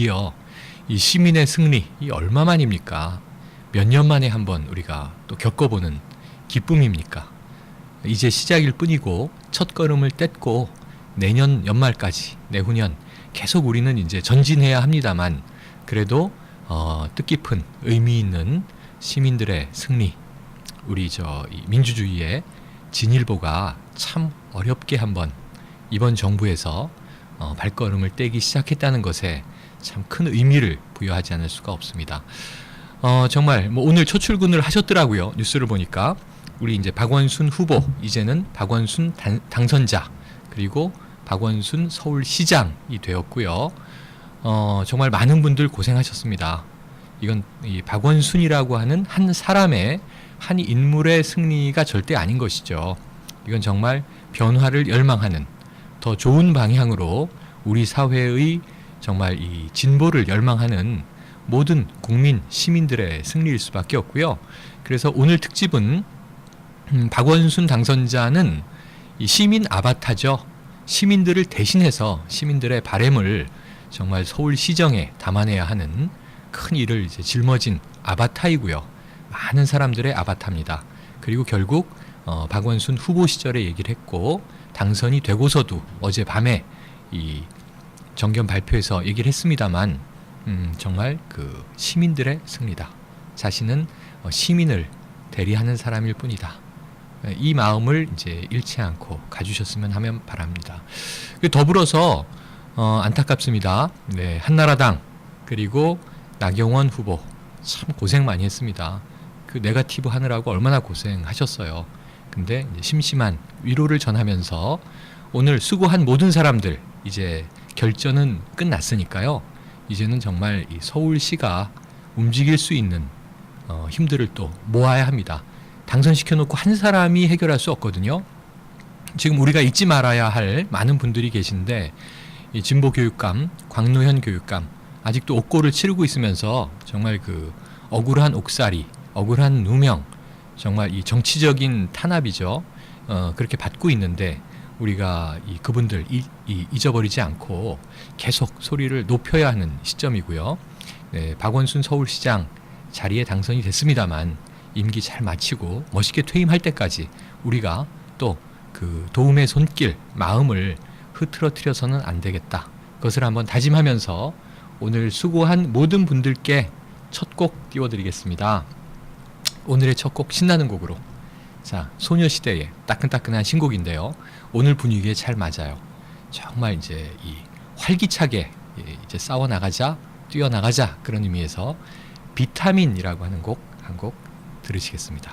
드디어 이 시민의 승리 이 얼마만입니까? 몇 년 만에 한번 우리가 또 겪어보는 기쁨입니까? 이제 시작일 뿐이고 첫 걸음을 뗐고 내년 연말까지 내후년 계속 우리는 이제 전진해야 합니다만 그래도 어, 뜻깊은 의미 있는 시민들의 승리 우리 저이 민주주의의 진일보가 참 어렵게 한번 이번 정부에서 어, 발걸음을 떼기 시작했다는 것에 참 큰 의미를 부여하지 않을 수가 없습니다. 어, 정말 뭐 오늘 첫 출근을 하셨더라고요. 뉴스를 보니까 우리 이제 박원순 후보 이제는 박원순 단- 당선자 그리고 박원순 서울시장이 되었고요. 어, 정말 많은 분들 고생하셨습니다. 이건 이 박원순이라고 하는 한 사람의 한 인물의 승리가 절대 아닌 것이죠. 이건 정말 변화를 열망하는 더 좋은 방향으로 우리 사회의 정말 이 진보를 열망하는 모든 국민 시민들의 승리일 수밖에 없고요. 그래서 오늘 특집은 음, 박원순 당선자는 이 시민 아바타죠. 시민들을 대신해서 시민들의 바램을 정말 서울 시정에 담아내야 하는 큰 일을 이제 짊어진 아바타이고요. 많은 사람들의 아바타입니다. 그리고 결국 어, 박원순 후보 시절에 얘기를 했고 당선이 되고서도 어제 밤에 이 정견 발표에서 얘기를 했습니다만 음, 정말 그 시민들의 승리다. 자신은 어, 시민을 대리하는 사람일 뿐이다. 예, 이 마음을 이제 잃지 않고 가주셨으면 하면 바랍니다. 그 더불어서 어, 안타깝습니다. 네, 한나라당 그리고 나경원 후보 참 고생 많이 했습니다. 그 네가티브 하느라고 얼마나 고생하셨어요. 근데 심심한 위로를 전하면서 오늘 수고한 모든 사람들 이제 결전은 끝났으니까요. 이제는 정말 이 서울시가 움직일 수 있는 어, 힘들을 또 모아야 합니다. 당선시켜 놓고 한 사람이 해결할 수 없거든요. 지금 우리가 잊지 말아야 할 많은 분들이 계신데 이 진보 교육감, 광노현 교육감 아직도 옥고를 치르고 있으면서 정말 그 억울한 옥살이, 억울한 누명, 정말 이 정치적인 탄압이죠. 어, 그렇게 받고 있는데 우리가 이 그분들 이, 이, 잊어버리지 않고 계속 소리를 높여야 하는 시점이고요. 네, 박원순 서울시장 자리에 당선이 됐습니다만 임기 잘 마치고 멋있게 퇴임할 때까지 우리가 또 그 도움의 손길 마음을 흐트러뜨려서는 안 되겠다. 그것을 한번 다짐하면서 오늘 수고한 모든 분들께 첫 곡 띄워드리겠습니다. 오늘의 첫 곡 신나는 곡으로 자 소녀시대의 따끈따끈한 신곡인데요. 오늘 분위기에 잘 맞아요. 정말 이제 이 활기차게 예, 이제 싸워 나가자 뛰어 나가자 그런 의미에서 비타민이라고 하는 곡 한 곡 들으시겠습니다.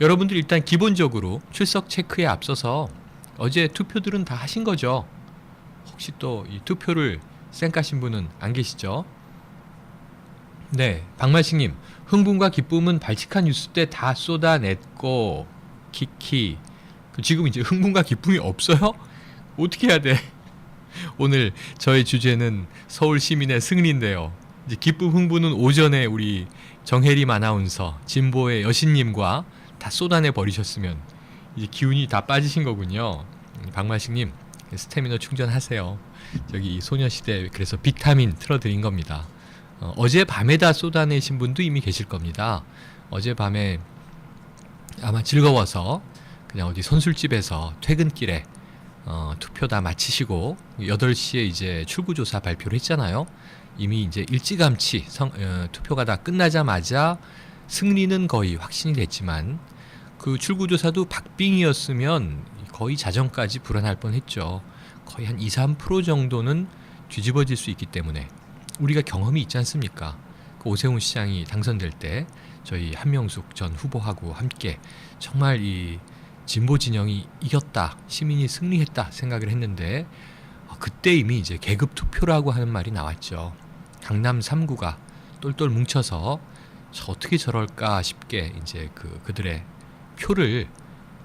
여러분들 일단 기본적으로 출석 체크에 앞서서 어제 투표들은 다 하신 거죠? 혹시 또 이 투표를 쌩까신 분은 안 계시죠? 네, 박만식님 흥분과 기쁨은 발칙한 뉴스 때 다 쏟아냈고 키키 그 지금 이제 흥분과 기쁨이 없어요? 어떻게 해야 돼? 오늘 저의 주제는 서울 시민의 승리인데요. 이제 기쁨 흥분은 오전에 우리 정혜림 아나운서 진보의 여신님과 다 쏟아내 버리셨으면 이제 기운이 다 빠지신 거군요. 음, 박만식님 스태미너 충전하세요. 저기 이 소녀시대 그래서 비타민 틀어드린 겁니다. 어, 어제 밤에다 쏟아내신 분도 이미 계실 겁니다. 어제 밤에 아마 즐거워서 그냥 어디 선술집에서 퇴근길에 어, 투표 다 마치시고 8시에 이제 출구조사 발표를 했잖아요. 이미 이제 일찌감치 성, 어, 투표가 다 끝나자마자 승리는 거의 확신이 됐지만 그 출구조사도 박빙이었으면 거의 자정까지 불안할 뻔했죠. 거의 한 2, 3% 정도는 뒤집어질 수 있기 때문에 우리가 경험이 있지 않습니까? 그 오세훈 시장이 당선될 때 저희 한명숙 전 후보하고 함께 정말 이 진보 진영이 이겼다, 시민이 승리했다 생각을 했는데 어, 그때 이미 이제 계급 투표라고 하는 말이 나왔죠. 강남 3구가 똘똘 뭉쳐서 저 어떻게 저럴까 싶게 이제 그 그들의 표를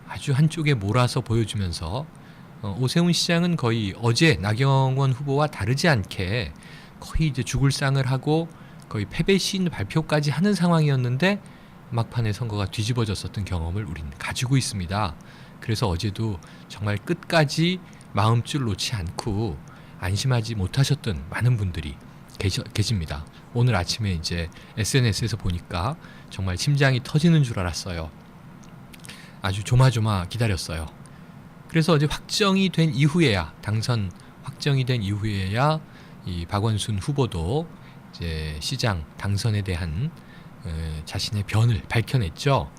아주 한쪽에 몰아서 보여주면서 어, 오세훈 시장은 거의 어제 나경원 후보와 다르지 않게 거의 이제 죽을 상을 하고 거의 패배 시인 발표까지 하는 상황이었는데 막판에 선거가 뒤집어졌었던 경험을 우리는 가지고 있습니다. 그래서 어제도 정말 끝까지 마음줄 놓지 않고 안심하지 못하셨던 많은 분들이 계셔, 계십니다. 오늘 아침에 이제 SNS에서 보니까 정말 심장이 터지는 줄 알았어요. 아주 조마조마 기다렸어요. 그래서 어제 확정이 된 이후에야 당선 확정이 된 이후에야 이 박원순 후보도 이제 시장 당선에 대한 에, 자신의 변을 밝혀냈죠.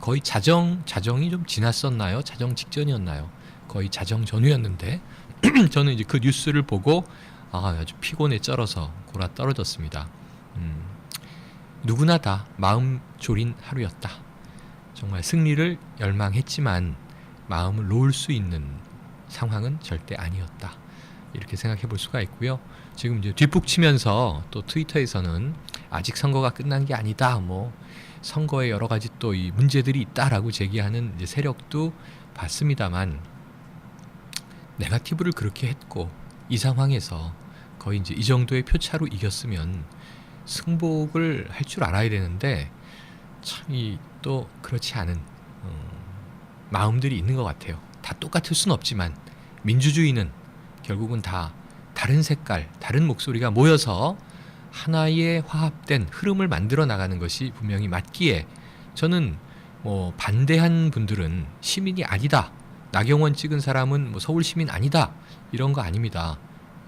거의 자정 자정이 좀 지났었나요? 자정 직전이었나요? 거의 자정 전후였는데 저는 이제 그 뉴스를 보고 아, 아주 피곤에 쩔어서 골아 떨어졌습니다. 음, 누구나 다 마음 졸인 하루였다. 정말 승리를 열망했지만 마음을 놓을 수 있는 상황은 절대 아니었다. 이렇게 생각해 볼 수가 있고요. 지금 이제 뒷북 치면서 또 트위터에서는 아직 선거가 끝난 게 아니다. 뭐 선거에 여러 가지 또 이 문제들이 있다라고 제기하는 세력도 봤습니다만 네가티브를 그렇게 했고 이 상황에서 거의 이제 이 정도의 표차로 이겼으면 승복을 할 줄 알아야 되는데 참 이 또 그렇지 않은 어, 마음들이 있는 것 같아요. 다 똑같을 순 없지만 민주주의는 결국은 다 다른 색깔, 다른 목소리가 모여서 하나의 화합된 흐름을 만들어 나가는 것이 분명히 맞기에 저는 뭐 반대한 분들은 시민이 아니다. 나경원 찍은 사람은 뭐 서울 시민 아니다. 이런 거 아닙니다.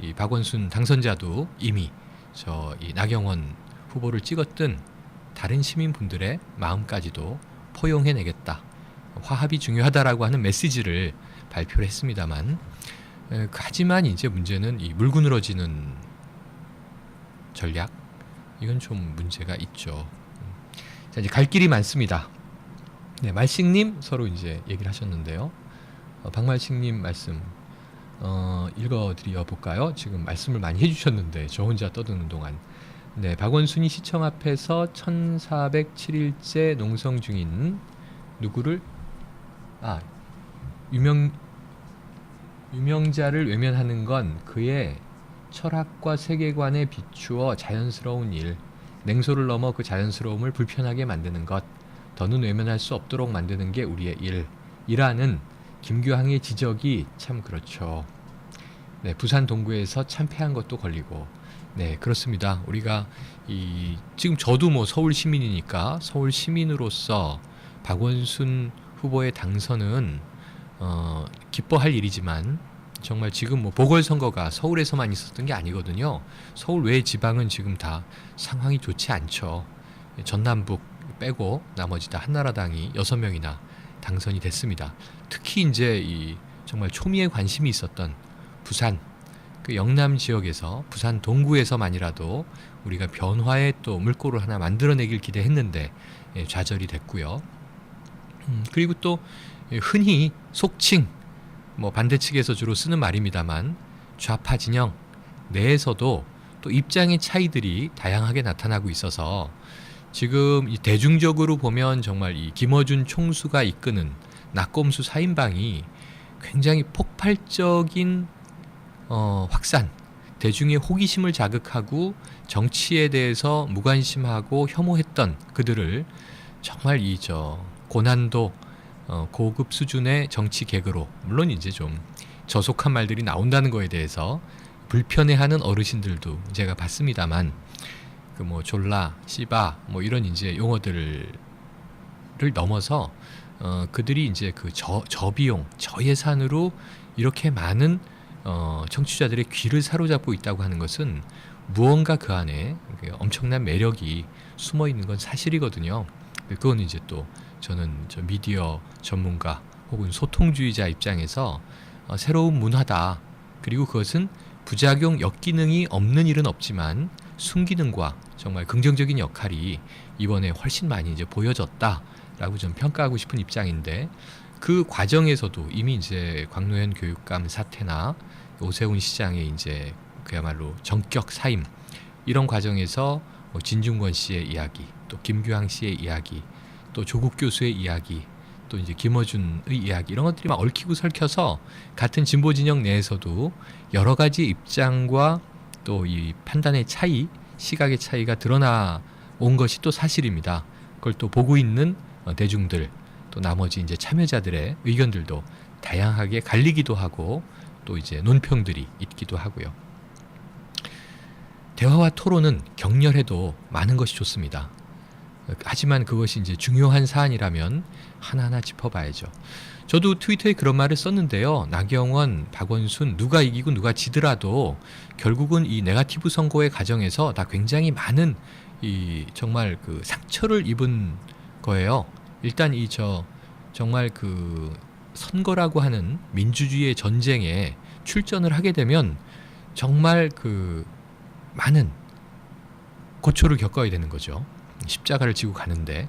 이 박원순 당선자도 이미 저 이 나경원 후보를 찍었던 다른 시민분들의 마음까지도 포용해내겠다. 화합이 중요하다라고 하는 메시지를 발표를 했습니다만 에, 하지만 이제 문제는 이 물구늘어지는 전략 이건 좀 문제가 있죠. 음. 자 이제 갈 길이 많습니다. 네 말식님 서로 이제 얘기를 하셨는데요. 어, 박말식님 말씀 어, 읽어드려 볼까요? 지금 말씀을 많이 해주셨는데 저 혼자 떠드는 동안 네 박원순이 시청 앞에서 1407일째 농성 중인 누구를 아 유명 유명자를 외면하는 건 그의 철학과 세계관에 비추어 자연스러운 일, 냉소를 넘어 그 자연스러움을 불편하게 만드는 것, 더는 외면할 수 없도록 만드는 게 우리의 일. 이라는 김규항의 지적이 참 그렇죠. 네, 부산 동구에서 참패한 것도 걸리고, 네, 그렇습니다. 우리가 이 지금 저도 뭐 서울 시민이니까 서울 시민으로서 박원순 후보의 당선은 어, 기뻐할 일이지만 정말 지금 뭐 보궐선거가 서울에서만 있었던 게 아니거든요. 서울 외 지방은 지금 다 상황이 좋지 않죠. 전남북 빼고 나머지 다 한나라당이 여섯 명이나 당선이 됐습니다. 특히 이제 이 정말 초미의 관심이 있었던 부산 그 영남 지역에서 부산 동구에서만이라도 우리가 변화의 또 물꼬를 하나 만들어내길 기대했는데 예, 좌절이 됐고요. 음, 그리고 또 흔히 속칭 뭐 반대측에서 주로 쓰는 말입니다만 좌파 진영 내에서도 또 입장의 차이들이 다양하게 나타나고 있어서 지금 이 대중적으로 보면 정말 이 김어준 총수가 이끄는 낙검수 사인방이 굉장히 폭발적인 어, 확산, 대중의 호기심을 자극하고 정치에 대해서 무관심하고 혐오했던 그들을 정말 이 저 고난도 어, 고급 수준의 정치 개그로 물론 이제 좀 저속한 말들이 나온다는 거에 대해서 불편해하는 어르신들도 제가 봤습니다만 그 뭐 졸라 씨바 뭐 이런 이제 용어들을 넘어서 어, 그들이 이제 그 저 저비용 저예산으로 이렇게 많은 어, 청취자들의 귀를 사로잡고 있다고 하는 것은 무언가 그 안에 그 엄청난 매력이 숨어 있는 건 사실이거든요. 그건 이제 또 저는 저 미디어 전문가 혹은 소통주의자 입장에서 어, 새로운 문화다. 그리고 그것은 부작용 역기능이 없는 일은 없지만 순기능과 정말 긍정적인 역할이 이번에 훨씬 많이 이제 보여졌다라고 좀 평가하고 싶은 입장인데 그 과정에서도 이미 이제 광노현 교육감 사태나 오세훈 시장의 이제 그야말로 전격 사임 이런 과정에서 뭐 진중권 씨의 이야기, 또 김규항 씨의 이야기, 또 조국 교수의 이야기, 또 이제 김어준의 이야기 이런 것들이 막 얽히고 설켜서 같은 진보 진영 내에서도 여러 가지 입장과 또 이 판단의 차이, 시각의 차이가 드러나 온 것이 또 사실입니다. 그걸 또 보고 있는 어, 대중들, 또 나머지 이제 참여자들의 의견들도 다양하게 갈리기도 하고 또 이제 논평들이 있기도 하고요. 대화와 토론은 격렬해도 많은 것이 좋습니다. 하지만 그것이 이제 중요한 사안이라면 하나하나 짚어봐야죠. 저도 트위터에 그런 말을 썼는데요. 나경원, 박원순 누가 이기고 누가 지더라도 결국은 이 네가티브 선거의 과정에서 다 굉장히 많은 이 정말 그 상처를 입은 거예요. 일단 이 저 정말 그 선거라고 하는 민주주의의 전쟁에 출전을 하게 되면 정말 그 많은 고초를 겪어야 되는 거죠. 십자가를 지고 가는데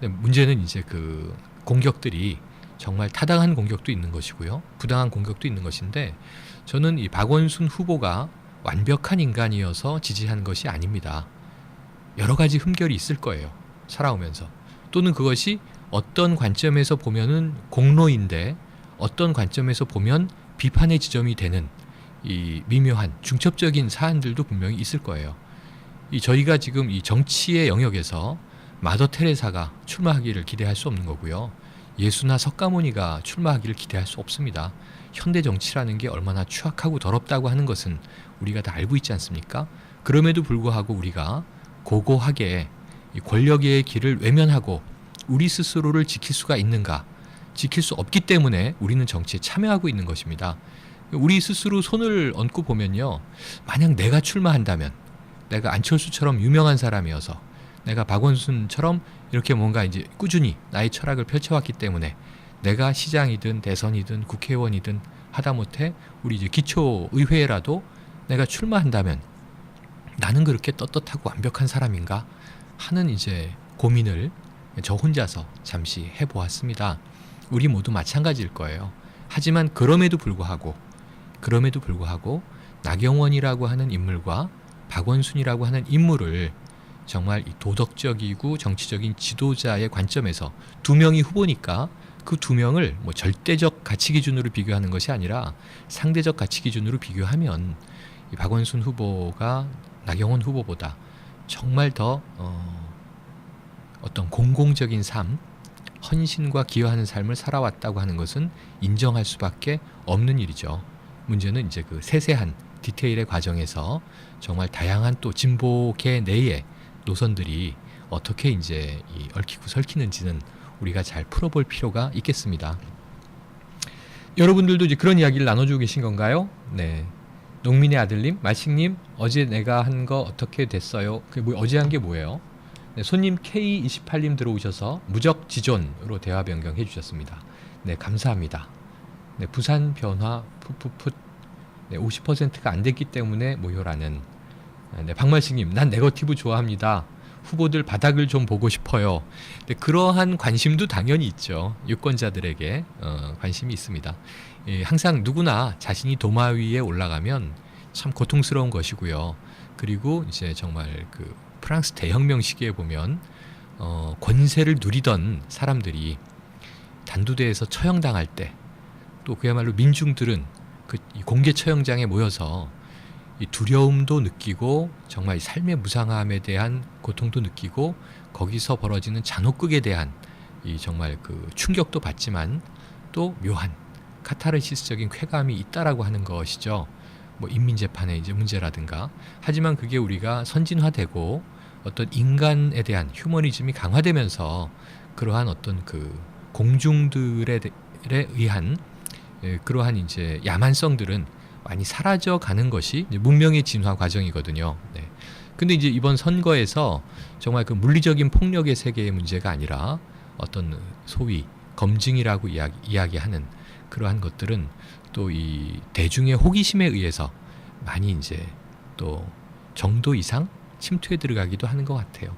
문제는 이제 그 공격들이 정말 타당한 공격도 있는 것이고요. 부당한 공격도 있는 것인데 저는 이 박원순 후보가 완벽한 인간이어서 지지한 것이 아닙니다. 여러 가지 흠결이 있을 거예요. 살아오면서. 또는 그것이 어떤 관점에서 보면은 공로인데 어떤 관점에서 보면 비판의 지점이 되는 이 미묘한 중첩적인 사안들도 분명히 있을 거예요. 이 저희가 지금 이 정치의 영역에서 마더 테레사가 출마하기를 기대할 수 없는 거고요. 예수나 석가모니가 출마하기를 기대할 수 없습니다. 현대 정치라는 게 얼마나 추악하고 더럽다고 하는 것은 우리가 다 알고 있지 않습니까? 그럼에도 불구하고 우리가 고고하게 이 권력의 길을 외면하고 우리 스스로를 지킬 수가 있는가? 지킬 수 없기 때문에 우리는 정치에 참여하고 있는 것입니다. 우리 스스로 손을 얹고 보면요. 만약 내가 출마한다면 내가 안철수처럼 유명한 사람이어서 내가 박원순처럼 이렇게 뭔가 이제 꾸준히 나의 철학을 펼쳐왔기 때문에 내가 시장이든 대선이든 국회의원이든 하다못해 우리 이제 기초 의회라도 내가 출마한다면 나는 그렇게 떳떳하고 완벽한 사람인가 하는 이제 고민을 저 혼자서 잠시 해보았습니다. 우리 모두 마찬가지일 거예요. 하지만 그럼에도 불구하고 그럼에도 불구하고 나경원이라고 하는 인물과 박원순이라고 하는 인물을 정말 이 도덕적이고 정치적인 지도자의 관점에서 두 명이 후보니까 그 두 명을 뭐 절대적 가치 기준으로 비교하는 것이 아니라 상대적 가치 기준으로 비교하면 이 박원순 후보가 나경원 후보보다 정말 더 어, 어떤 공공적인 삶, 헌신과 기여하는 삶을 살아왔다고 하는 것은 인정할 수밖에 없는 일이죠. 문제는 이제 그 세세한 디테일의 과정에서 정말 다양한 또 진보계 내의 노선들이 어떻게 이제 이 얽히고 설키는지는 우리가 잘 풀어볼 필요가 있겠습니다. 여러분들도 이제 그런 이야기를 나눠주고 계신 건가요? 네. 농민의 아들님, 말식님, 어제 내가 한 거 어떻게 됐어요? 그 뭐 어제 한 게 뭐예요? 네, 손님 K28님 들어오셔서 무적 지존으로 대화 변경해 주셨습니다. 네, 감사합니다. 네, 부산 변화 풋풋풋 네, 50%가 안 됐기 때문에 모여라는 네, 박말식님, 난 네거티브 좋아합니다. 후보들 바닥을 좀 보고 싶어요. 네, 그러한 관심도 당연히 있죠. 유권자들에게 어, 관심이 있습니다. 예, 항상 누구나 자신이 도마 위에 올라가면 참 고통스러운 것이고요. 그리고 이제 정말 그 프랑스 대혁명 시기에 보면 어, 권세를 누리던 사람들이 단두대에서 처형당할 때 또 그야말로 민중들은 그 공개 처형장에 모여서 이 두려움도 느끼고 정말 삶의 무상함에 대한 고통도 느끼고 거기서 벌어지는 잔혹극에 대한 이 정말 그 충격도 받지만 또 묘한 카타르시스적인 쾌감이 있다라고 하는 것이죠. 뭐 인민 재판의 이제 문제라든가 하지만 그게 우리가 선진화되고 어떤 인간에 대한 휴머니즘이 강화되면서 그러한 어떤 그 공중들에 의한 예, 그러한 이제 야만성들은 많이 사라져 가는 것이 문명의 진화 과정이거든요. 네. 근데 이제 이번 선거에서 정말 그 물리적인 폭력의 세계의 문제가 아니라 어떤 소위 검증이라고 이야기, 이야기 하는 그러한 것들은 또 이 대중의 호기심에 의해서 많이 이제 또 정도 이상 침투에 들어가기도 하는 것 같아요.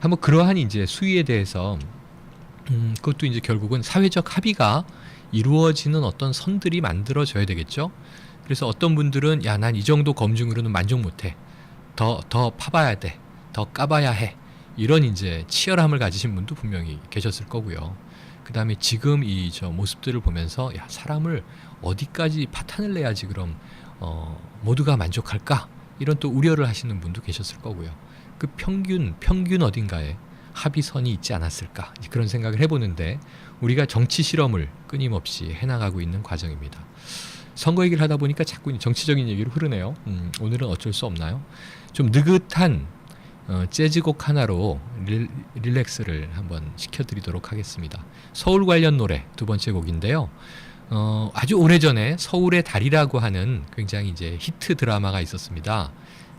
한번 그러한 이제 수위에 대해서 음, 그것도 이제 결국은 사회적 합의가 이루어지는 어떤 선들이 만들어져야 되겠죠. 그래서 어떤 분들은 야 난 이 정도 검증으로는 만족 못해. 더 더 파봐야 돼. 더 까봐야 해. 이런 이제 치열함을 가지신 분도 분명히 계셨을 거고요. 그 다음에 지금 이 저 모습들을 보면서 야 사람을 어디까지 파탄을 내야지 그럼 어 모두가 만족할까 이런 또 우려를 하시는 분도 계셨을 거고요. 그 평균 평균 어딘가에 합의선이 있지 않았을까 그런 생각을 해보는데 우리가 정치 실험을 끊임없이 해나가고 있는 과정입니다. 선거 얘기를 하다 보니까 자꾸 정치적인 얘기로 흐르네요. 음, 오늘은 어쩔 수 없나요? 좀 느긋한 어, 재즈곡 하나로 릴, 릴렉스를 한번 시켜드리도록 하겠습니다. 서울 관련 노래 두 번째 곡인데요. 어, 아주 오래전에 서울의 달이라고 하는 굉장히 이제 히트 드라마가 있었습니다.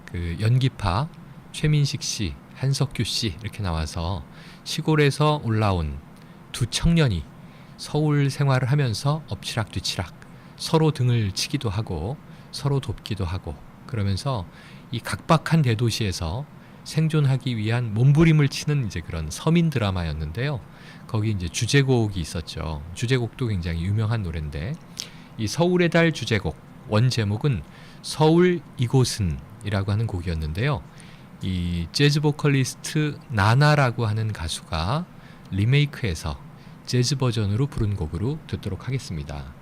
그 연기파 최민식 씨, 한석규 씨 이렇게 나와서 시골에서 올라온 두 청년이 서울 생활을 하면서 엎치락 뒤치락 서로 등을 치기도 하고 서로 돕기도 하고 그러면서 이 각박한 대도시에서 생존하기 위한 몸부림을 치는 이제 그런 서민 드라마였는데요. 거기 이제 주제곡이 있었죠. 주제곡도 굉장히 유명한 노래인데 이 서울의 달 주제곡 원 제목은 서울 이곳은이라고 하는 곡이었는데요. 이 재즈 보컬리스트 나나라고 하는 가수가 리메이크해서 재즈 버전으로 부른 곡으로 듣도록 하겠습니다.